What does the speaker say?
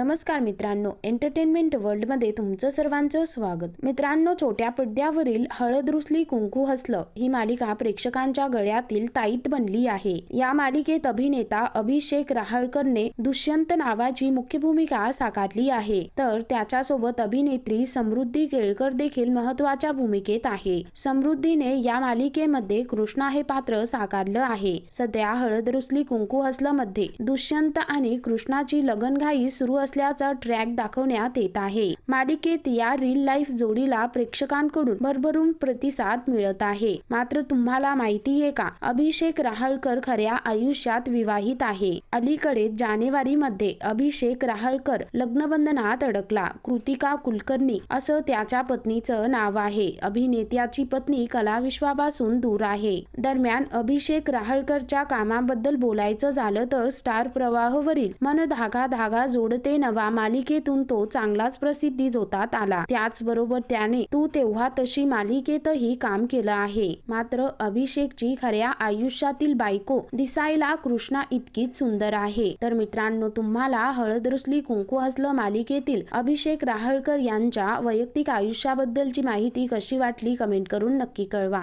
नमस्कार मित्रांनो एंटरटेनमेंट वर्ल्डमध्ये तुमचं सर्वांचं स्वागत. मित्रांनो छोट्या पडद्यावरील हळद रुसली कुंकू हसलं ही मालिका प्रेक्षकांच्या गळ्यातील ताईत बनली आहे. या मालिकेत अभिनेता अभिषेक राहळकरने दुष्यंत नावाची मुख्य भूमिका साकारली आहे. तर त्याच्यासोबत अभिनेत्री समृद्धी केळकर देखील महत्त्वाच्या भूमिकेत आहे. समृद्धीने या मालिकेमध्ये कृष्णा हे पात्र साकारलं आहे. सध्या हळद रुसली कुंकू हसलं मध्ये दुष्यंत आणि कृष्णाची लगनघाई सुरू असल्याचा ट्रॅक दाखवण्यात येत आहे. मालिकेत या रील लाईफ जोडीला प्रेक्षकांकडून भरभरून प्रतिसाद मिळत आहे. मात्र तुम्हाला माहिती आहे का? अभिषेक राहळकर खऱ्या आयुष्यात विवाहित आहे. अलीकडे जानेवारी मध्ये अभिषेक राहळकर लग्नबंधनात अडकला. कृतिका कुलकर्णी असं त्याच्या पत्नीचं नाव आहे. अभिनेत्याची पत्नी कलाविश्वापासून दूर आहे. दरम्यान अभिषेक राहळकरच्या कामाबद्दल बोलायचं झालं तर स्टार प्रवाहवरील मन धागा धागा जोडते नवा मालिकेतून तो चांगलाच प्रसिद्धी जोतात आला. त्याचबरोबर त्याने तू तेव्हा तशी मालिकेतही काम केलं आहे. मात्र अभिषेकची खऱ्या आयुष्यातील बायको दिसायला कृष्णा इतकीच सुंदर आहे. तर मित्रांनो तुम्हाला हळद रुसली कुंकू हसलं मालिकेतील अभिषेक राहळकर यांच्या वैयक्तिक आयुष्याबद्दलची माहिती कशी वाटली कमेंट करून नक्की कळवा.